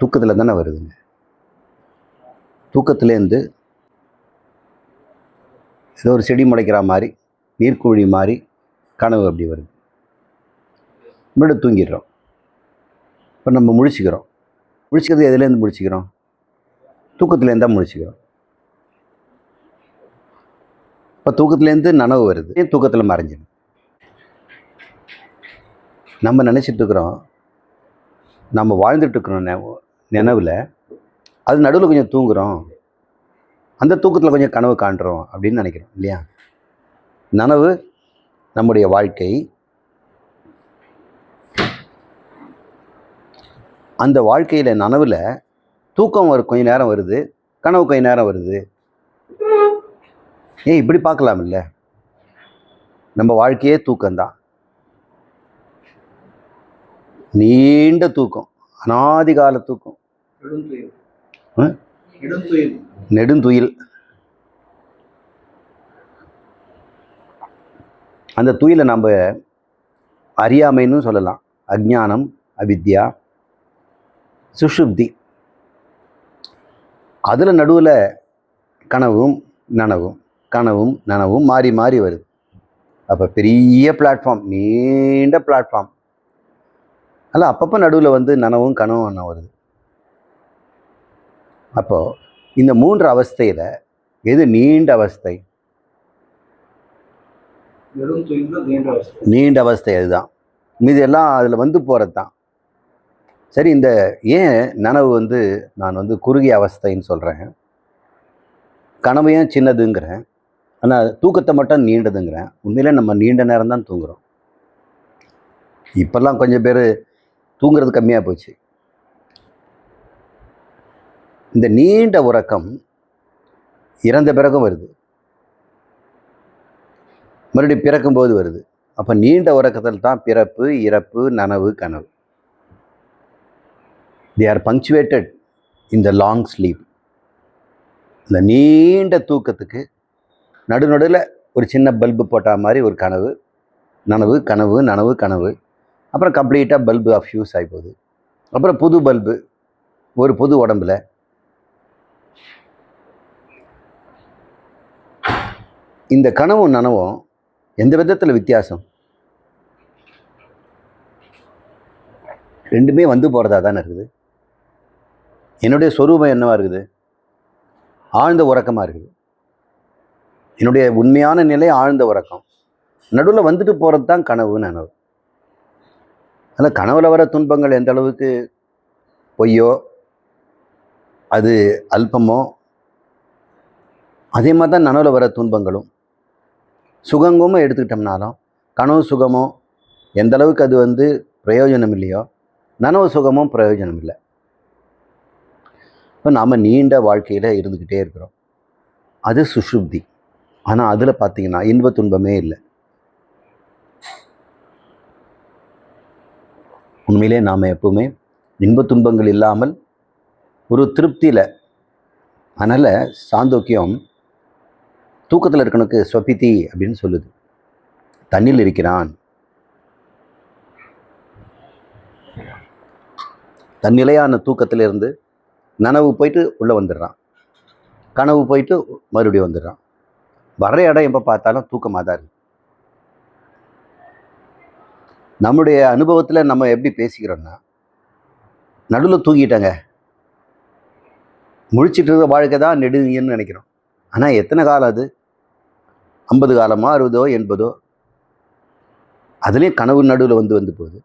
தூக்கத்தில் தானே வருதுங்க. தூக்கத்துலேருந்து ஏதோ ஒரு செடி முளைக்கிற மாதிரி நீர்க்குழி மாதிரி கனவு அப்படி வருது. மறுபடியும் தூங்கிடுறோம். இப்போ நம்ம முழிச்சுக்கிறோம். முழிச்சுக்கிறது எதுலேருந்து முழிச்சுக்கிறோம்? தூக்கத்துலேருந்து தான் முழிச்சுக்கிறோம். இப்போ தூக்கத்துலேருந்து நனவு வருது. ஏன் தூக்கத்தில் மறைஞ்சிடும் நம்ம நினச்சிட்டு இருக்கிறோம். நம்ம வாழ்ந்துட்டு இருக்கிறோம். நினைவில் அது நடுவில் கொஞ்சம் தூங்குகிறோம் அந்த தூக்கத்தில் கொஞ்சம் கனவு காண்றோம். அப்படின்னு நினைக்கிறோம் இல்லையா? நனவு நம்முடைய வாழ்க்கை. அந்த வாழ்க்கையில் நனவில் தூக்கம் ஒரு கொஞ்ச நேரம் வருது கனவு கொஞ்ச நேரம் வருது. ஏன் இப்படி பார்க்கலாம் இல்லை? நம்ம வாழ்க்கையே தூக்கம்தான். நீண்ட தூக்கம் அனாதிகால தூக்கம். நெடுந்துயில். அந்த துயிலை நம்ம அறியாமைன்னு சொல்லலாம். அஜ்ஞானம் அவித்யா சுஷுப்தி அதில் நடுவில் கனவும் நனவும் கனவும் நனவும் மாறி மாறி வருது. அப்போ பெரிய பிளாட்ஃபார்ம் நீண்ட பிளாட்ஃபார்ம் அதில் அப்பப்போ நடுவில் வந்து நனவும் கனவும் வருது. அப்போது இந்த மூன்று அவஸ்தையில் எது நீண்ட அவஸ்தை? நீண்ட அவஸ்தை. அதுதான். மீதி எல்லாம் அதில் வந்து போகிறது தான் சரி இந்த ஏன் நனவு வந்து நான் வந்து குறுகிய அவஸ்தைன்னு சொல்கிறேன் கனவு ஏன் சின்னதுங்கிறேன். ஆனால் தூக்கத்தை மட்டும் நீண்டதுங்கிறேன். உண்மையிலே நம்ம நீண்ட நேரம் தான் தூங்குறோம். இப்போல்லாம் கொஞ்சம் பேர் தூங்குறது கம்மியாக போச்சு. இந்த நீண்ட உறக்கம் இறந்த பிறகும் வருது. மறுபடியும் பிறக்கும்போது வருது. அப்போ நீண்ட உறக்கத்தில் தான் பிறப்பு இறப்பு நனவு கனவு. தே ஆர் பங்க்சுவேட்டட் இந்த லாங் ஸ்லீப் இந்த நீண்ட தூக்கத்துக்கு நடுநடுவில் ஒரு சின்ன பல்பு போட்டால் மாதிரி ஒரு கனவு. நனவு கனவு நனவு கனவு. அப்புறம் கம்ப்ளீட்டாக பல்பு ஆஃப் யூஸ் ஆகி போகுது. அப்புறம் புது பல்பு ஒரு புது உடம்புல. இந்த கனவும் நனவும் எந்த விதத்தில் வித்தியாசம்? ரெண்டுமே வந்து போகிறதா தானே இருக்குது. என்னுடைய சொரூபம் என்னவாக இருக்குது? ஆழ்ந்த உறக்கமாக இருக்குது. என்னுடைய உண்மையான நிலை ஆழ்ந்த உறக்கம். நடுவில் வந்துட்டு போகிறது தான் கனவு நனவு ஆனால் கனவில் வர துன்பங்கள் எந்த அளவுக்கு பொய்யோ அது அல்பமோ அதே மாதிரி தான் நனவில் வர துன்பங்களும். சுகங்கமும் எடுத்துக்கிட்டோம்னாலும் கனவு சுகமோ எந்த அளவுக்கு அது வந்து பிரயோஜனம் இல்லையோ நனவு சுகமும் பிரயோஜனம் இல்லை. இப்போ நாம் நீண்ட வாழ்க்கையில் இருந்துக்கிட்டே இருக்கிறோம். அது சுஷுப்தி ஆனால் அதில் பார்த்தீங்கன்னா இன்ப துன்பமே இல்லை. உண்மையிலே நாம் எப்பவுமே இன்ப துன்பங்கள் இல்லாமல் ஒரு திருப்தியில் அதனால் சாந்தோக்கியம் தூக்கத்தில் இருக்கனுக்கு ஸ்வபிதி அப்படின்னு சொல்லுது. தண்ணில் இருக்கிறான். தன்னிலையான தூக்கத்திலிருந்து நனவு போயிட்டு உள்ளே வந்துடுறான். கனவு போயிட்டு மறுபடியும் வந்துடுறான். வர்ற இடம் எப்போ பார்த்தாலும் தூக்கமாக தான் இருக்கு. நம்முடைய அனுபவத்தில் நம்ம எப்படி பேசிக்கிறோன்னா நடுவில் தூங்கிட்டேங்க. முழிச்சிட்டு இருக்க வாழ்க்கை தான் நெடுங்கன்னு நினைக்கிறோம். ஆனால் எத்தனை காலம் அது? ஐம்பது காலமோ அறுபதோ எண்பதோ அதுலேயும் கனவு நடுவில் வந்து வந்து போகுது.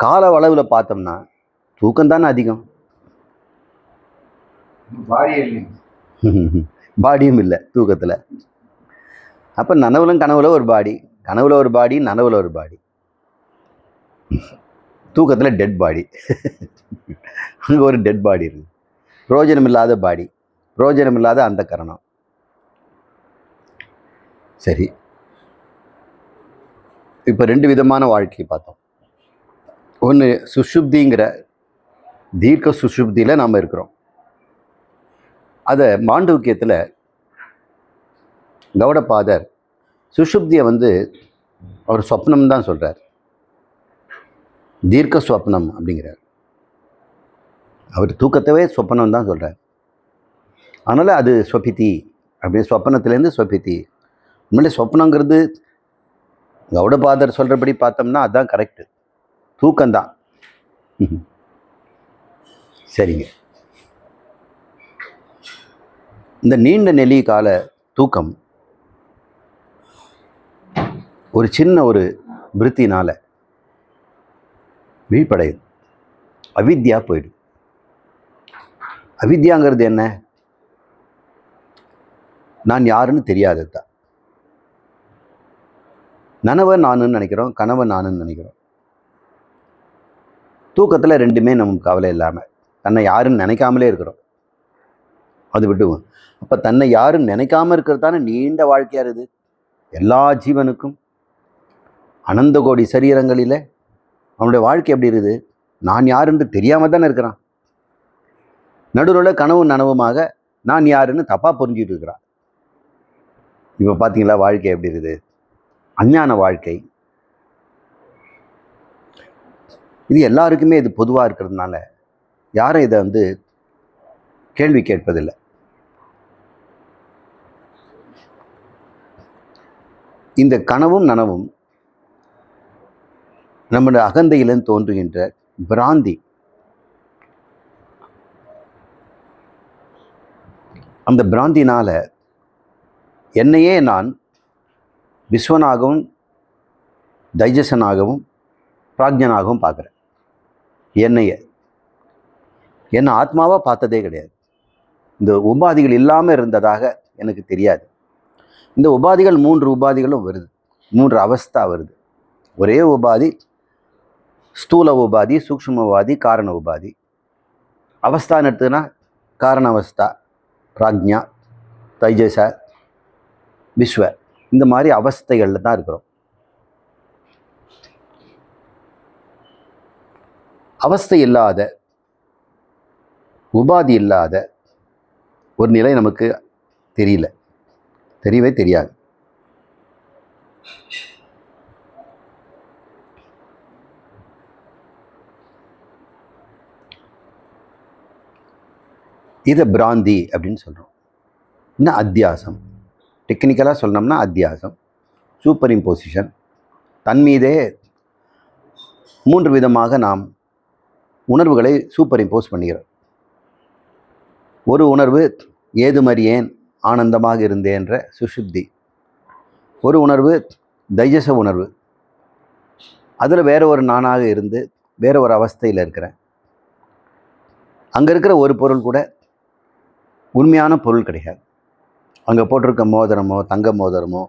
கால அளவில் பார்த்தோம்னா தூக்கம் தானே அதிகம். பாடியும் இல்லை தூக்கத்தில். அப்போ நனவுலும் கனவுல ஒரு பாடி கனவுல ஒரு பாடி நனவுல ஒரு பாடி. தூக்கத்தில் டெட் பாடி அங்கே ஒரு டெட் பாடி இருக்குது பிரயோஜனம் இல்லாத பாடி பிரயோஜனம் இல்லாத அந்த கரணம். சரி. இப்போ ரெண்டு விதமான வாழ்க்கை பார்த்தோம். ஒன்று சுஷுப்திங்கிற தீர்க்க சுஷுப்தியில் நாம் இருக்கிறோம். அதை மாண்டவக்கியத்தில் கௌடபாதர் சுஷுப்தியை வந்து அவர் சொப்னம் தான் சொல்கிறார் தீர்க்க சொப்னம் அப்படிங்கிறார். அவர் தூக்கத்தவே சொப்பனம் தான் சொல்கிறார் அதனால் அது சொபித்தி அப்படியே சொப்பனத்துலேருந்து சொபித்தி உண்மையிலே சொப்பனங்கிறது கௌடபாதர் சொல்கிறபடி பார்த்தோம்னா அதுதான் கரெக்டு தூக்கம்தான். சரிங்க. இந்த நீண்ட நெலி கால தூக்கம் ஒரு சின்ன ஒரு விருத்தினால் விழிப்படையுது அவித்யா போயிடும். அவித்யாங்கிறது என்ன? நான் யாருன்னு தெரியாதது தான் நனவன் நானுன்னு நினைக்கிறோம் கனவன் நானுன்னு நினைக்கிறோம். தூக்கத்தில் ரெண்டுமே நமக்கு கவலை இல்லாமல் தன்னை யாருன்னு நினைக்காமலே இருக்கிறோம். அது விட்டுவோம் அப்போ தன்னை யாரும் நினைக்காம இருக்கிறதான நீண்ட வாழ்க்கையாக இருக்குது. எல்லா ஜீவனுக்கும் அனந்த கோடி சரீரங்களில் அவனுடைய வாழ்க்கை எப்படி இருக்குது? நான் யாருன்னு தெரியாமல் தானே இருக்கிறான். நடுவில் கனவு நனவுமாக நான் யாருன்னு தப்பாக புரிஞ்சுட்டு இருக்கிறான். இப்போ பார்த்தீங்களா வாழ்க்கை எப்படி இருக்குது? அஞ்ஞான வாழ்க்கை. இது எல்லாருக்குமே இது பொதுவாக இருக்கிறதுனால யாரும் இதை வந்து கேள்வி கேட்பதில்லை. இந்த கனவும் நனவும் நம்முடைய அகந்தையிலும் தோன்றுகின்ற பிராந்தி. அந்த பிராந்தினால் என்னையே நான் விஸ்வனாகவும் தைஜசனாகவும் பிராக்ஞனாகவும் பார்க்குறேன். என்னையே. என்னை ஆத்மாவாக பார்த்ததே கிடையாது. இந்த உபாதிகள் இல்லாமல் இருந்ததாக எனக்கு தெரியாது. இந்த உபாதிகள் மூன்று உபாதிகளும் வருது. மூன்று அவஸ்தா வருது. ஒரே உபாதி ஸ்தூல உபாதி சூக்ஷ்ம உபாதி காரண உபாதி. அவஸ்தான்னு எடுத்துன்னா காரண அவஸ்தா பிராக்ஞா தைஜச விஸ்வ. இந்த மாதிரி அவஸ்தைகளில் தான் இருக்கிறோம். அவஸ்தை இல்லாத உபாதி இல்லாத ஒரு நிலை நமக்கு தெரியல. தெரியவே தெரியாது. இதை பிராந்தி அப்படின்னு சொல்கிறோம் இன்னும் அத்தியாசம்? டெக்னிக்கலாக சொன்னோம்னா அத்தியாசம். சூப்பர் இம்போசிஷன் தன்மீதே மூன்று விதமாக நாம் உணர்வுகளை சூப்பர் இம்போஸ் பண்ணுகிறோம். ஒரு உணர்வு ஏதுமறியேன் ஆனந்தமாக இருந்தேன்ற சுஷுப்தி ஒரு உணர்வு தைஜச உணர்வு அதில் வேற ஒரு நானாக இருந்து வேற ஒரு அவஸ்தையில் இருக்கிறேன். அங்கே இருக்கிற ஒரு பொருள் கூட உண்மையான பொருள் கிடையாது. அங்கே போட்டிருக்க மோதிரமோ தங்க மோதிரமோ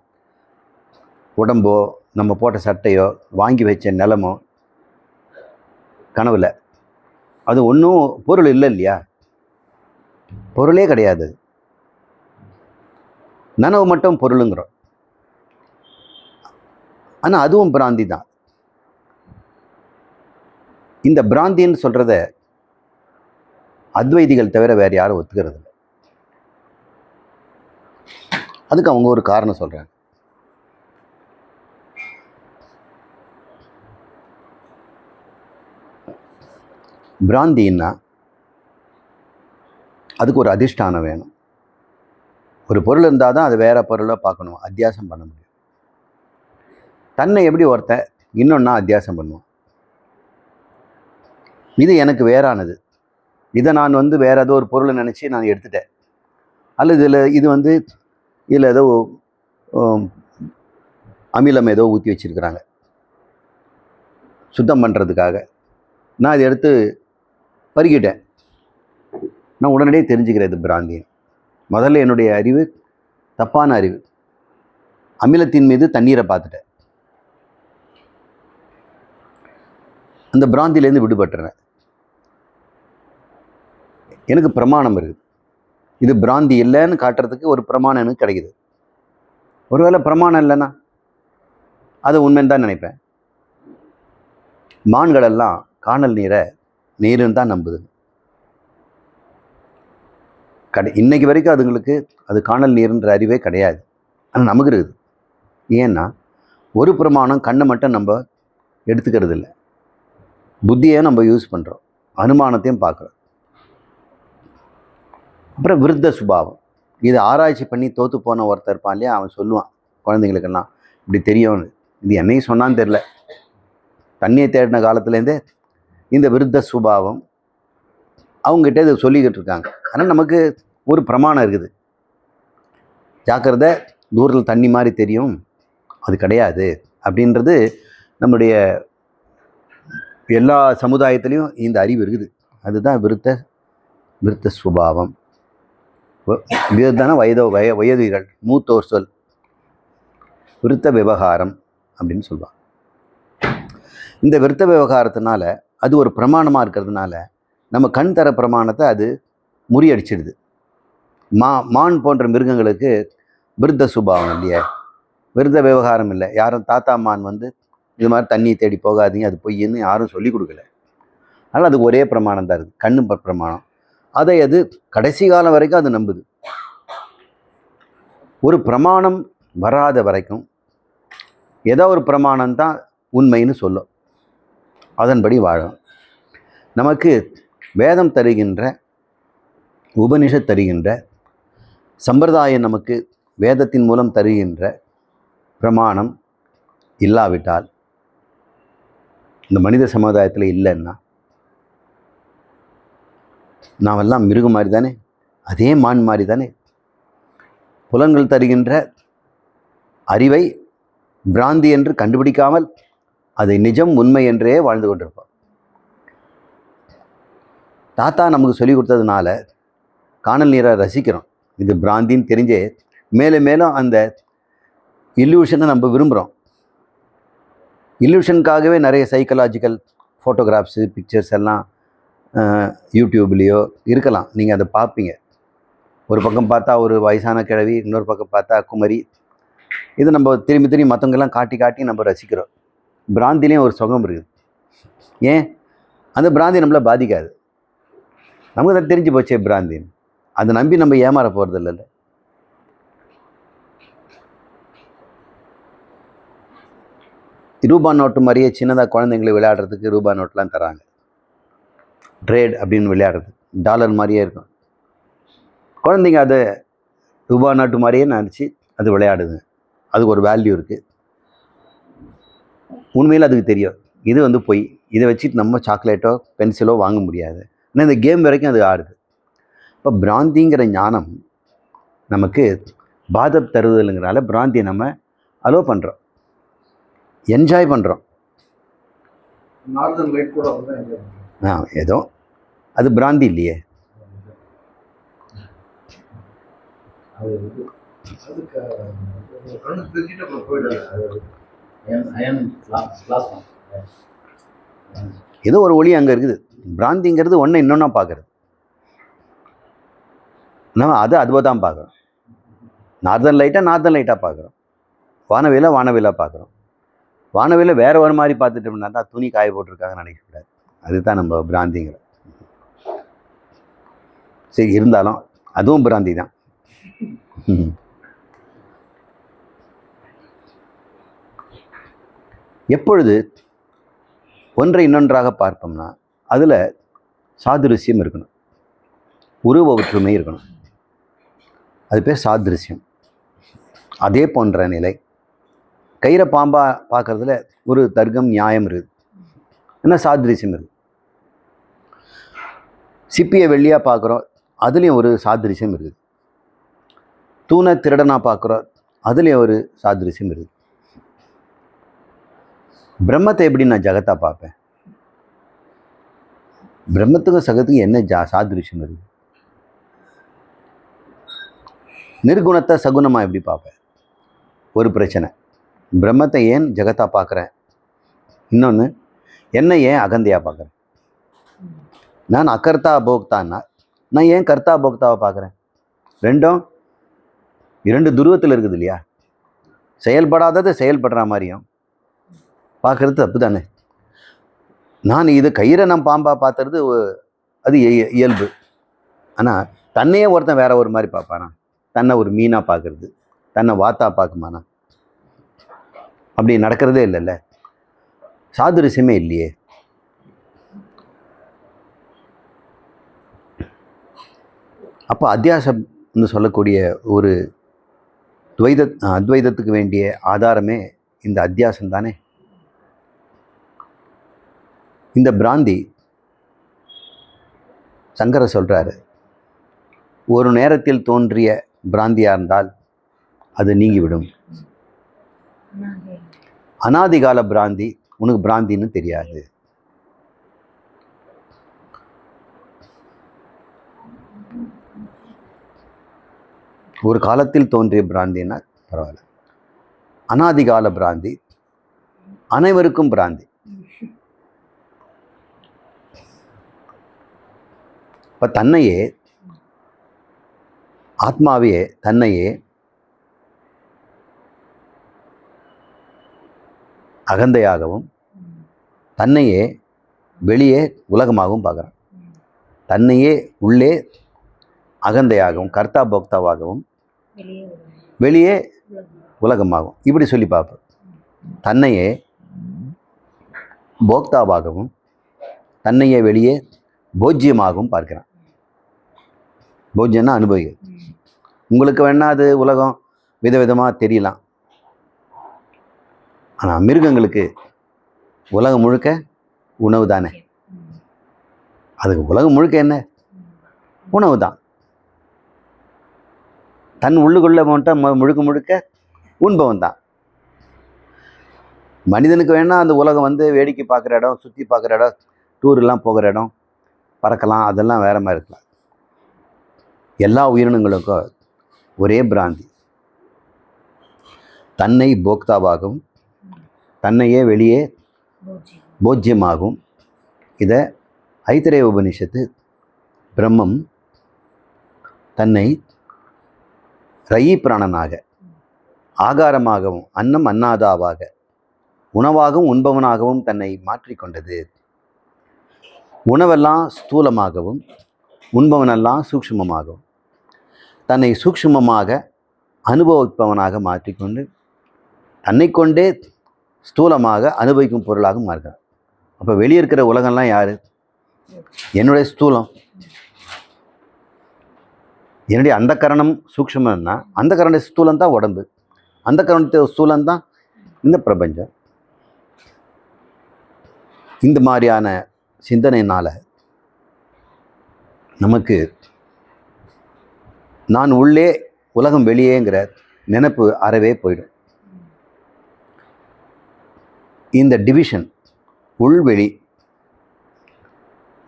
உடம்போ நம்ம போட்ட சட்டையோ வாங்கி வச்ச நிலமோ கனவுல. அது ஒன்றும் பொருள் இல்லை இல்லையா? பொருளே கிடையாது. நனவு மட்டும் பொருளுங்கிறோம். ஆனால் அதுவும் பிராந்தி தான். இந்த பிராந்தின்னு சொல்கிறத அத்வைதிகள் தவிர வேறு யாரும் ஒத்துக்கிறது இல்லை அதுக்கு அவங்க ஒரு காரணம் சொல்கிறாங்க பிராந்தின்னா அதுக்கு ஒரு அதிஷ்டானம் வேணும். ஒரு பொருள் இருந்தால் தான் அது வேறு பொருளை பார்க்கணும். அத்தியாசம் பண்ண முடியும். தன்னை எப்படி ஒருத்தன் இன்னொன்னா அத்தியாசம் பண்ணுவான். இது எனக்கு வேறானது. இதை நான் வந்து வேறு ஏதோ ஒரு பொருளை நினச்சி நான் எடுத்துட்டேன். அல்லது இதில் இது வந்து இல்லை ஏதோ அமிலம் ஏதோ ஊற்றி வச்சிருக்கிறாங்க. சுத்தம் பண்ணுறதுக்காக நான் இதை எடுத்து பருகிட்டேன். நான் உடனடியே தெரிஞ்சுக்கிறேன் இது பிராந்தி முதல்ல என்னுடைய அறிவு தப்பான அறிவு. அமிலத்தின் மீது தண்ணீரை பார்த்துட்டேன். அந்த பிராந்திலேருந்து விடுபட்டுறேன். எனக்கு பிரமாணம் இருக்குது இது பிராந்தி இல்லைன்னு காட்டுறதுக்கு ஒரு பிரமாணம் எனக்கு கிடைக்குது. ஒருவேளை பிரமாணம் இல்லைன்னா அது உண்மைன்னு தான் நினைப்பேன். மான்களெல்லாம் காணல் நீரை நீருன்னு தான் நம்புது. கடை இன்னைக்கு வரைக்கும் அதுங்களுக்கு அது காணல் நீருன்ற அறிவே கிடையாது. ஆனால் நமக்கு இருக்குது. ஏன்னா ஒரு பிரமாணம் கண்ணை மட்டும் நம்ம எடுத்துக்கிறது இல்லை புத்தியை நம்ம யூஸ் பண்ணுறோம் அனுமானத்தையும் பார்க்குறோம். அப்புறம் விருத்த சுபாவம். இது ஆராய்ச்சி பண்ணி தோற்று போன ஒருத்தர் இருப்பான் இல்லையா? அவன் சொல்லுவான் குழந்தைங்களுக்கெல்லாம் இப்படி தெரியும்னு. இது என்னையும் சொன்னான்னு தெரில தண்ணியை தேடின காலத்துலேருந்தே இந்த விருத்த சுபாவம் அவங்ககிட்ட இதை சொல்லிக்கிட்டு இருக்காங்க. ஆனால் நமக்கு ஒரு பிரமாணம் இருக்குது. ஜாக்கிரதை தூரத்தில் தண்ணி மாதிரி தெரியும். அது கிடையாது. அப்படின்றது நம்முடைய எல்லா சமுதாயத்துலேயும் இந்த அறிவு இருக்குது. அதுதான் விருத்த விருத்த சுபாவம். இதுதானே வயதோ வய வயதுகள் மூத்தோர் சொல் விருத்த விவகாரம் அப்படின்னு சொல்லுவாங்க. இந்த விருத்த விவகாரத்தினால அது ஒரு பிரமாணமாக இருக்கிறதுனால நம்ம கண் தர பிரமாணத்தை அது முறியடிச்சிடுது. மா மான் போன்ற மிருகங்களுக்கு விருத்த சுபாவம் இல்லையா. விருத்த விவகாரம் இல்லை. யாரும் தாத்தா மான் வந்து இது மாதிரி தண்ணி தேடி போகாதீங்க அது பொய்ன்னு யாரும் சொல்லி கொடுக்கல. அதனால் அது ஒரே பிரமாணம் தான் இருக்குது. கண்ணு பிரமாணம். அதை அது கடைசி காலம் வரைக்கும் அது நம்புது. ஒரு பிரமாணம் வராத வரைக்கும் ஏதோ ஒரு பிரமாணம் தான் உண்மைன்னு சொல்லும். அதன்படி வாழும். நமக்கு வேதம் தருகின்ற உபனிஷத் தருகின்ற சம்பிரதாயம் நமக்கு வேதத்தின் மூலம் தருகின்ற பிரமாணம் இல்லாவிட்டால் இந்த மனித சமுதாயத்தில் இல்லைன்னா நாமெல்லாம் மிருகம் மாதிரி தானே அதே மான் மாதிரி தானே புலன்கள் தருகின்ற அறிவை பிராந்தி என்று கண்டுபிடிக்காமல் அதை நிஜம் உண்மை என்றே வாழ்ந்து கொண்டிருப்போம் தாத்தா நமக்கு சொல்லிக் கொடுத்ததுனால காணல் நீரை ரசிக்கிறோம். இது பிராந்தின்னு தெரிஞ்சே மேலும் மேலும் அந்த இல்யூஷனை நம்ம விரும்புகிறோம் இல்யூஷனுக்காகவே நிறைய சைக்கலாஜிக்கல் ஃபோட்டோகிராஃப்ஸு பிக்சர்ஸ் எல்லாம் யூடியூப்லேயோ இருக்கலாம். நீங்கள் அதை பார்ப்பீங்க ஒரு பக்கம் பார்த்தா ஒரு வயசான கிழவி இன்னொரு பக்கம் பார்த்தா குமரி. இது நம்ம திரும்பி திரும்பி மற்றவங்கெல்லாம் காட்டி காட்டி நம்ம ரசிக்கிறோம். பிராந்திலையும் ஒரு சுகம் இருக்குது. ஏன்? அந்த பிராந்தி நம்மளை பாதிக்காது. நமக்கு தான் தெரிஞ்சு போச்சே பிராந்தின்னு அதை நம்பி நம்ம ஏமாற போகிறது இல்லைல்ல. ரூபா நோட்டு மாதிரியே சின்னதாக குழந்தைங்களை விளையாடுறதுக்கு ரூபா நோட்லாம் தராங்க. ட்ரேட் அப்படின்னு விளையாடுறது. டாலர் மாதிரியே இருக்கும். குழந்தைங்க அதை ரூபா நாட்டு மாதிரியே நினச்சி அது விளையாடுதுங்க அதுக்கு ஒரு வேல்யூ இருக்குது உண்மையில் அதுக்கு தெரியும். இது வந்து பொய். இதை வச்சுட்டு நம்ம சாக்லேட்டோ பென்சிலோ வாங்க முடியாது. ஆனால் இந்த கேம் வரைக்கும் அது ஆடுது. இப்போ பிராந்திங்கிற ஞானம் நமக்கு பாதம் தருதலுங்கிறனால பிராந்தியை நம்ம அலோவ் பண்ணுறோம் என்ஜாய் பண்ணுறோம் நார்தன் லைட் கூட ஆ ஏதோ. அது பிராந்தி இல்லையே. ஏதோ ஒரு ஒளி அங்கே இருக்குது. பிராந்திங்கிறது ஒன்று இன்னொன்னா பார்க்குறது. நம்ம அது அதுவாக தான் பார்க்குறோம். நார்தன் லைட்டாக நார்தன் லைட்டாக பார்க்குறோம். வானவில வானவிலா பார்க்குறோம். வானவில வேற ஒரு மாதிரி பார்த்துட்டோம்னா தான் துணி காய போட்டிருக்காங்கன்னு நினைக்கக்கூடாது. அதுதான் நம்ம பிராந்திங்கிற சரி இருந்தாலும் அதுவும் பிராந்தி தான். எப்பொழுது ஒன்றை இன்னொன்றாக பார்ப்போம்னா அதில் சாதுரிசியம் இருக்கணும். உருவ ஒற்றுமை இருக்கணும். அது பேர் சாதுரிசியம் அதே போன்ற நிலை. கயிறை பாம்பா பார்க்கறதுல ஒரு தர்க்கம் நியாயம் இருக்குது. என்ன சாதுரிசியம் இருக்குது? சிப்பியை வெள்ளியாக பார்க்குறோம் அதுலேயும் ஒரு சாதிரிசியம் இருக்குது. தூணை திருடனாக பார்க்குறோம் அதுலேயும் ஒரு சாதுரிசியம் இருக்குது. பிரம்மத்தை எப்படி நான் ஜகத்தாக பார்ப்பேன்? பிரம்மத்துக்கும் சகத்துக்கும் என்ன ஜா சாதிருஷ்யம் இருக்குது? நிர்குணத்தை சகுனமாக எப்படி பார்ப்பேன்? ஒரு பிரச்சனை. பிரம்மத்தை ஏன் ஜெகத்தாக பார்க்குறேன்? இன்னொன்று என்ன ஏன் அகந்தையாக பார்க்குறேன்? நான் அகர்த்தா போக்தான்னா நான் ஏன் கர்த்தா போக்தாவை பார்க்குறேன்? ரெண்டும் இரண்டு துருவத்தில் இருக்குது இல்லையா? செயல்படாதது செயல்படுற மாதிரியும். பார்க்குறது தப்பு தானே நான் இது கயிறை நான் பாம்பா பார்த்துறது அது இயல்பு. ஆனால் தன்னையே ஒருத்தன் வேற ஒரு மாதிரி பார்ப்பானா? தன்னை ஒரு மீனாக பார்க்கறது தன்னை வாத்தா பார்க்குமானா? அப்படி நடக்கிறதே இல்லைல்ல. சாதுரிசியமே இல்லையே. அப்போ அத்தியாசம்னு சொல்லக்கூடிய ஒரு துவைத அத்வைதத்துக்கு வேண்டிய ஆதாரமே இந்த அத்தியாசம் தானே? இந்த பிராந்தி சங்கர சொல்றாரு ஒரு நேரத்தில் தோன்றிய பிராந்தியா இருந்தால் அது நீங்கிவிடும். அனாதிகால பிராந்தி உனக்கு பிராந்தின்னு தெரியாது. ஒரு காலத்தில் தோன்றிய பிராந்தின்னா பரவாயில்ல. அனாதிகால பிராந்தி அனைவருக்கும் பிராந்தி. இப்போ தன்னையே ஆத்மாவையே தன்னையே அகந்தையாகவும் தன்னையே வெளியே உலகமாகவும் பார்க்குறான். தன்னையே உள்ளே அகந்தையாகவும் கர்த்தா போக்தாவாகவும் வெளியே உலகமாகும். இப்படி சொல்லி பார்ப்போம். தன்னையே போக்தாவாகவும் தன்னையே வெளியே போஜ்யமாகவும் பார்க்கிறான். போஜ்யம்னா அனுபவிகள். உங்களுக்கு வேணா அது உலகம் விதவிதமாக தெரியலாம். ஆனால் மிருகங்களுக்கு உலகம் முழுக்க உணவு தானே அதுக்கு உலகம் முழுக்க என்ன? உணவு தான் தன் உள்ளுக்குள்ளே மட்டும் முழுக்க முழுக்க உண்பவன் தான். மனிதனுக்கு வேணால் அந்த உலகம் வந்து வேடிக்கை பார்க்குற இடம் சுற்றி பார்க்குற இடம் டூர்லாம் போகிற இடம் பறக்கலாம் அதெல்லாம் வேற மாதிரி இருக்கலாம். எல்லா உயிரினங்களுக்கும் ஒரே பிராந்தி. தன்னை போக்தாவாகவும் தன்னையே வெளியே போஜ்யமாகும் இதை ஐத்திரேய உபனிஷத்து பிரம்மம் தன்னை ரயி பிராணனாக ஆகாரமாகவும் அன்னம் அன்னாதாவாக உணவாகவும் உண்பவனாகவும் தன்னை மாற்றிக்கொண்டது. உணவெல்லாம் ஸ்தூலமாகவும் உண்பவனெல்லாம் சூக்ஷ்மமாகவும் தன்னை சூக்ஷ்மமாக அனுபவிப்பவனாக மாற்றிக்கொண்டு தன்னை கொண்டே ஸ்தூலமாக அனுபவிக்கும் பொருளாக மாறுகிறார். அப்போ வெளியே இருக்கிற உலகம்லாம் யார்? என்னுடைய ஸ்தூலம். என்னுடைய அந்த கரணம் சூக்ஷமன்னா அந்த கரண ஸ்தூலம் தான் உடம்பு. அந்த கரணத்தை ஸ்தூலம் தான் இந்த பிரபஞ்சம். இந்த மாதிரியான சிந்தனையினால் நமக்கு நான் உள்ளே உலகம் வெளியேங்கிற நினப்பு அறவே போயிடும். இந்த டிவிஷன் உள்வெளி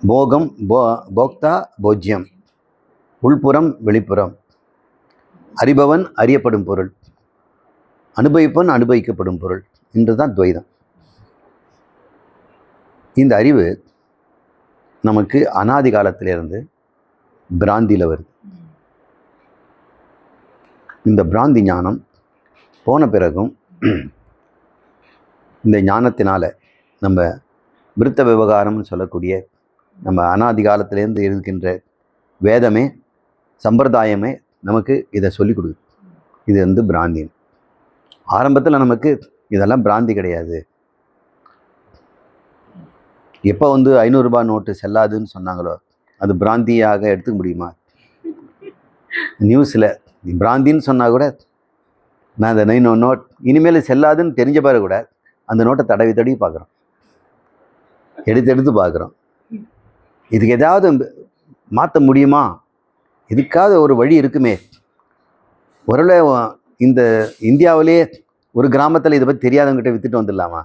போகம் போ போக்தா போஜ்யம். உள்புறம் வெளிப்புறம். அறிபவன் அறியப்படும் பொருள். அனுபவிப்பவன் அனுபவிக்கப்படும் பொருள். என்று தான் துவைதம். இந்த அறிவு நமக்கு அனாதி காலத்திலிருந்து பிராந்தியில் வருது. இந்த பிராந்தி ஞானம் போன பிறகும் இந்த ஞானத்தினால் நம்ம விருத்த விவகாரம்னு சொல்லக்கூடிய நம்ம அனாதி காலத்திலேருந்து இருக்கின்ற வேதமே சம்பிரதாயமே நமக்கு இதை சொல்லிக் கொடுக்குது. இது வந்து பிராந்தி ஆரம்பத்தில் நமக்கு இதெல்லாம் பிராந்தி கிடையாது. எப்போ வந்து ஐநூறுரூபா நோட்டு செல்லாதுன்னு சொன்னாங்களோ அது பிராந்தியாக எடுத்துக்க முடியுமா? நியூஸில் பிராந்தின்னு சொன்னால் கூட நான் அந்த நைன் நோட் இனிமேல் செல்லாதுன்னு தெரிஞ்ச பிறகு கூட அந்த நோட்டை தடவி தடவி பார்க்குறோம். எடுத்து எடுத்து பார்க்குறோம். இதுக்கு ஏதாவது மாற்ற முடியுமா? இதுக்காவது ஒரு வழி இருக்குமே. ஒருவேளை இந்த இந்தியாவிலேயே ஒரு கிராமத்தில் இதை பற்றி தெரியாதவங்ககிட்ட வித்துட்டு வந்துடலாமா?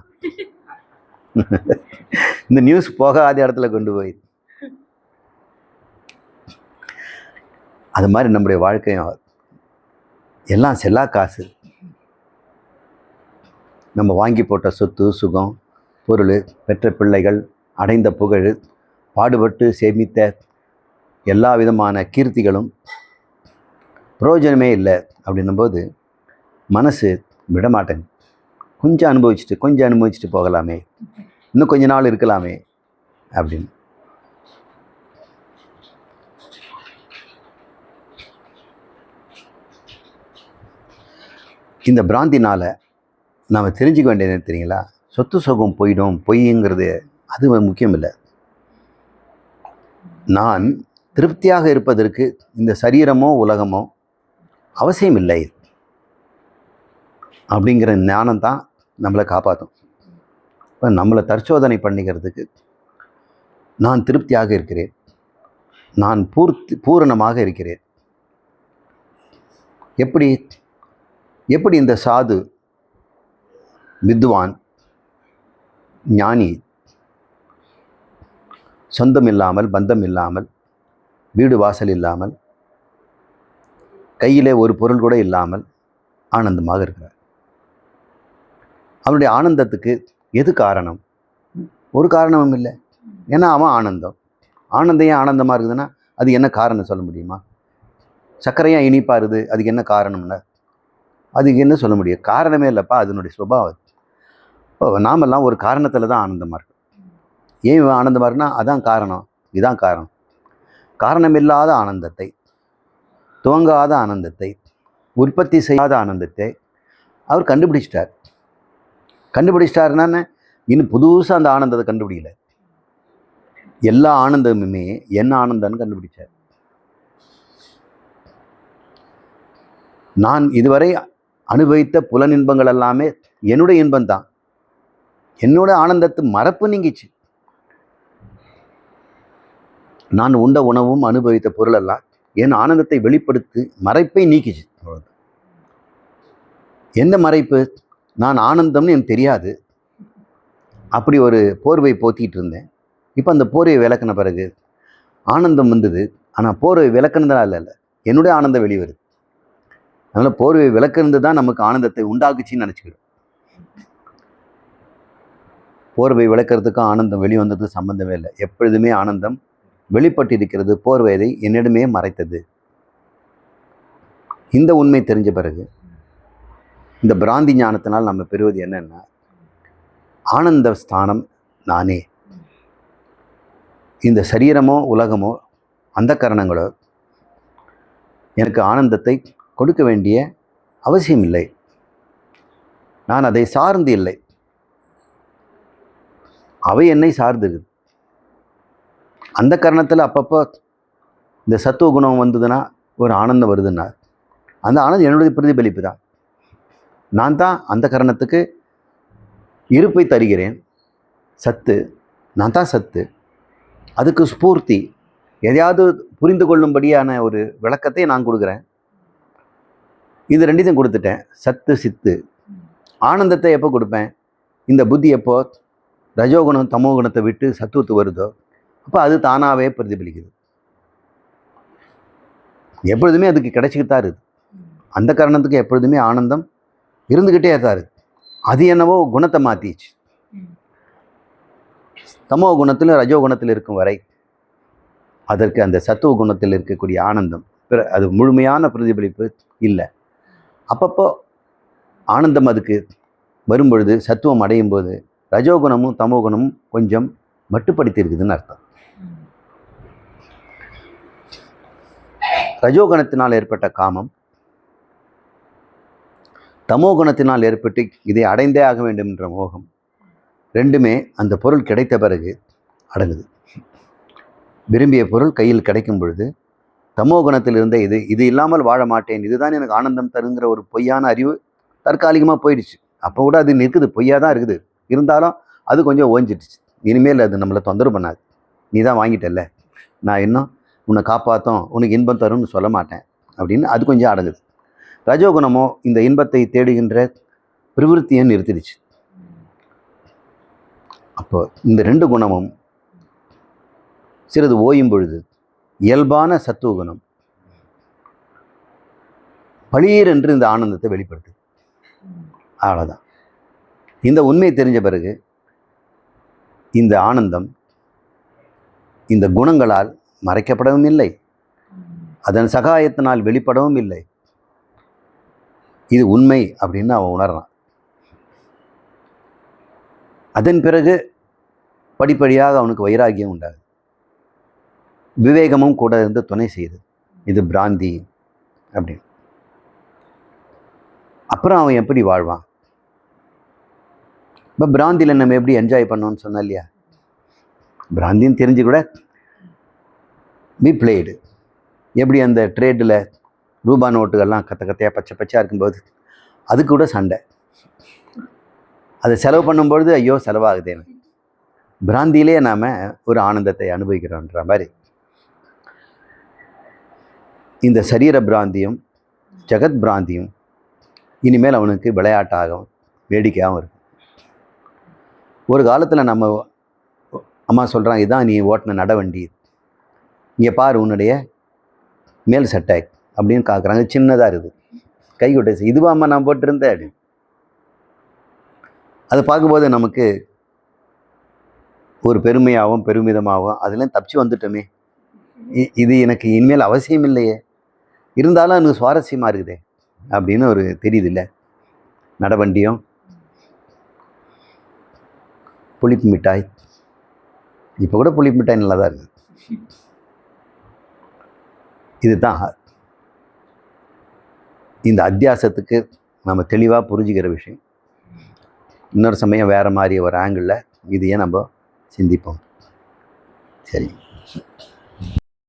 இந்த நியூஸ் போகாத இடத்துல கொண்டு போய். அது மாதிரி நம்முடைய வாழ்க்கையும் எல்லாம் செல்லா காசு. நம்ம வாங்கி போட்ட சொத்து சுகம் பொருள் பெற்ற பிள்ளைகள் அடைந்த புகழ் பாடுபட்டு சேமித்த எல்லா விதமான கீர்த்திகளும் பிரயோஜனமே இல்லை அப்படின்னும்போது மனசு விடமாட்டேன். கொஞ்சம் அனுபவிச்சுட்டு கொஞ்சம் அனுபவிச்சுட்டு போகலாமே. இன்னும் கொஞ்ச நாள் இருக்கலாமே அப்படின்னு. இந்த பிராந்தினால் நாம் தெரிஞ்சுக்க வேண்டியது தெரியுங்களா? சொத்து சுகம் போயிடும் பொய்ங்கிறது அது முக்கியம் இல்லை நான் திருப்தியாக இருப்பதற்கு இந்த சரீரமோ உலகமோ அவசியம் இல்லை அப்படிங்கிற ஞானம் தான் நம்மளை காப்பாற்றும் இப்போ நம்மளை தற்சோதனை பண்ணிக்கிறதுக்கு நான் திருப்தியாக இருக்கிறேன். நான் பூர்த்தி பூரணமாக இருக்கிறேன். எப்படி எப்படி இந்த சாது வித்வான் ஞானி சொந்தம் இல்லாமல் பந்தம் இல்லாமல் வீடு வாசல் இல்லாமல் கையிலே ஒரு பொருள் கூட இல்லாமல் ஆனந்தமாக இருக்கிறார். அவனுடைய ஆனந்தத்துக்கு எது காரணம்? ஒரு காரணமும் இல்லை. ஏன்னா அவன் ஆனந்தம். ஆனந்தம் ஏன் ஆனந்தமாக இருக்குதுன்னா அது என்ன காரணம் சொல்ல முடியுமா? சர்க்கரையாக இனிப்பாக இருக்குது? அதுக்கு என்ன காரணம்னா? அதுக்கு என்ன சொல்ல முடியும்? காரணமே இல்லைப்பா அதனுடைய சுபாவம். இப்போ நாமெல்லாம் ஒரு காரணத்தில் தான் ஆனந்தமாக இருக்கும். ஏன் ஆனந்தமாக இருக்குன்னா அதான் காரணம். இதான் காரணம். காரணமில்லாத ஆனந்தத்தை துவங்காத ஆனந்தத்தை உற்பத்தி செய்யாத ஆனந்தத்தை அவர் கண்டுபிடிச்சிட்டார். கண்டுபிடிச்சிட்டாருன்னா இன்னும் புதுசாக அந்த ஆனந்தத்தை கண்டுபிடிக்கல. எல்லா ஆனந்தமுமே என்ன ஆனந்தம்னு கண்டுபிடிச்சார். நான் இதுவரை அனுபவித்த புலனின்பங்கள் எல்லாமே என்னுடைய இன்பம்தான். என்னோட ஆனந்தத்து மறப்பு நீங்கிச்சு. நான் உண்ட உணவும் அனுபவித்த பொருளெல்லாம் என் ஆனந்தத்தை வெளிப்படுத்தி மறைப்பை நீக்கிச்சு எந்த மறைப்பு? நான் ஆனந்தம்னு எனக்கு தெரியாது. அப்படி ஒரு போர்வை போத்திட்டு இருந்தேன். இப்போ அந்த போர்வை விளக்குன பிறகு ஆனந்தம் வந்தது. ஆனால் போர்வை விளக்குனதெல்லாம் இல்லை இல்லை. என்னுடைய ஆனந்தம் வெளிவருது. அதனால் போர்வை விளக்குறது தான் நமக்கு ஆனந்தத்தை உண்டாக்குச்சின்னு நினச்சிக்கிறோம். போர்வை விளக்குறதுக்கும் ஆனந்தம் வெளிவந்ததுக்கு சம்மந்தமே இல்லை. எப்பொழுதுமே ஆனந்தம் வெளிப்பட்டிருக்கிறது போர்வையை என்னிடமே மறைத்தது. இந்த உண்மை தெரிஞ்ச பிறகு இந்த பிராந்தி ஞானத்தினால் நம்ம பெறுவது என்னென்னா ஆனந்த ஸ்தானம் நானே. இந்த சரீரமோ உலகமோ அந்த கரணங்களோ எனக்கு ஆனந்தத்தை கொடுக்க வேண்டிய அவசியம் இல்லை. நான் அதை சார்ந்து இல்லை. அவை என்னை சார்ந்து இருக்குது. அந்த கரணத்தில் அப்பப்போ இந்த சத்துவ குணம் வந்ததுன்னா ஒரு ஆனந்தம் வருதுன்னா அந்த ஆனந்தம் என்னுடைய பிரதிபலிப்பு தான் நான் தான் அந்த கரணத்துக்கு இருப்பை தருகிறேன். சத்து நான் தான் சத்து. அதுக்கு ஸ்பூர்த்தி எதையாவது புரிந்து கொள்ளும்படியான ஒரு விளக்கத்தை நான் கொடுக்குறேன். இது ரெண்டுத்தையும் கொடுத்துட்டேன். சத்து சித்து. ஆனந்தத்தை எப்போ கொடுப்பேன்? இந்த புத்தி எப்போ? ரஜோகுணம் தமோகுணத்தை விட்டு சத்துவத்து வருதோ? அப்போ அது தானாகவே பிரதிபலிக்குது. எப்பொழுதுமே அதுக்கு கிடைச்சிக்கிட்டு தான் இருக்குது. அந்த காரணத்துக்கு எப்பொழுதுமே ஆனந்தம் இருந்துக்கிட்டே தான் இருக்குது. அது என்னவோ குணத்தை மாற்றிச்சு தமோ குணத்திலும் ரஜோ குணத்தில் இருக்கும் வரை அதற்கு அந்த சத்துவ குணத்தில் இருக்கக்கூடிய ஆனந்தம் பிற- அது முழுமையான பிரதிபலிப்பு இல்லை. அப்பப்போ ஆனந்தம் அதுக்கு வரும்பொழுது சத்துவம் அடையும் போது ரஜோகுணமும் தமோகுணமும் கொஞ்சம் மட்டுப்படுத்தி இருக்குதுன்னு அர்த்தம். ரஜோகணத்தினால் ஏற்பட்ட காமம் தமோகுணத்தினால் ஏற்பட்டு இதை அடைந்தே ஆக வேண்டும் என்ற மோகம் ரெண்டுமே அந்த பொருள் கிடைத்த பிறகு அடங்குது. விரும்பிய பொருள் கையில் கிடைக்கும் பொழுது தமோ குணத்தில் இருந்த இது இது இல்லாமல் வாழ மாட்டேன் இதுதான் எனக்கு ஆனந்தம் தருங்கிற ஒரு பொய்யான அறிவு தற்காலிகமாக போயிடுச்சு. அப்போ கூட அது நிற்குது பொய்யாக தான் இருக்குது. இருந்தாலும் அது கொஞ்சம் ஓஞ்சிடுச்சு. இனிமேல் அது நம்மளை தொந்தரவு பண்ணாது. நீ தான் வாங்கிட்டல்ல. நான் இன்னும் உன்னை காப்பாற்றும் உனக்கு இன்பம் தரும்னு சொல்ல மாட்டேன் அப்படின்னு அது கொஞ்சம் அடங்குது. ரஜோகுணமோ இந்த இன்பத்தை தேடுகின்ற பிரவிற்த்தியை நிறுத்திடுச்சு. அப்போ இந்த ரெண்டு குணமும் சிறிது ஓயும் பொழுது இயல்பான சத்துவ குணம் பழியீர் என்று இந்த ஆனந்தத்தை வெளிப்படுத்து. அவ்வளோதான் இந்த உண்மை தெரிஞ்ச பிறகு இந்த ஆனந்தம் இந்த குணங்களால் மறைக்கப்படவும் இல்லை. அதன் சகாயத்தினால் வெளிப்படவும் இல்லை. இது உண்மை அப்படின்னு அவன் உணர்றான். அதன் பிறகு படிப்படியாக அவனுக்கு வைராகியம் உண்டாகுது. விவேகமும் கூட இருந்து துணை செய்யுது. இது பிராந்தி அப்படின்னு. அப்புறம் அவன் எப்படி வாழ்வான்? இப்போ பிராந்தியில் நம்ம எப்படி என்ஜாய் பண்ணோம்னு சொன்னா இல்லையா? பிராந்தின்னு தெரிஞ்சு கூட பி பிளேடு எப்படி அந்த ட்ரேடில் ரூபா நோட்டுகள்லாம் கத்த கத்தையாக பச்சை பச்சையாக இருக்கும்போது அது கூட சண்டை. அதை செலவு பண்ணும்பொழுது ஐயோ செலவாகுதேன்னு பிராந்தியிலே நாம் ஒரு ஆனந்தத்தை அனுபவிக்கிறோன்ற மாதிரி. இந்த சரீர பிராந்தியும் ஜெகத் பிராந்தியும் இனிமேல் அவனுக்கு விளையாட்டாகவும் வேடிக்கையாகவும் இருக்கும். ஒரு காலத்தில் நம்ம அம்மா சொல்கிறான் இதுதான் நீ ஓட்டின நடவண்டி இங்கே பாரு உன்னுடைய மேல் சட்டை அப்படின்னு காக்குறாங்க. சின்னதாக இருக்குது. கை கொட்டை இதுவா நான் போட்டிருந்தேன் அப்படின்னு. அதை பார்க்கும்போது நமக்கு ஒரு பெருமையாகவும் பெருமிதமாகவும் அதெல்லாம் தப்பிச்சு வந்துட்டோமே. இ- இது எனக்கு இனிமேல் அவசியம் இல்லையே. இருந்தாலும் எனக்கு சுவாரஸ்யமாக இருக்குதே அப்படின்னு ஒரு தெரியுது இல்லை நடவண்டியும். புளிப்பு மிட்டாய். இப்போ கூட புளிப்பு மிட்டாய் நல்லா தான் இருக்குது இதுதான் இந்த அத்தியாசத்துக்கு நம்ம தெளிவாக புரிஞ்சுக்கிற விஷயம். இன்னொரு சமயம் வேறு மாதிரி ஒரு ஆங்கிளில் இதையே நம்ம சிந்திப்போம். சரி.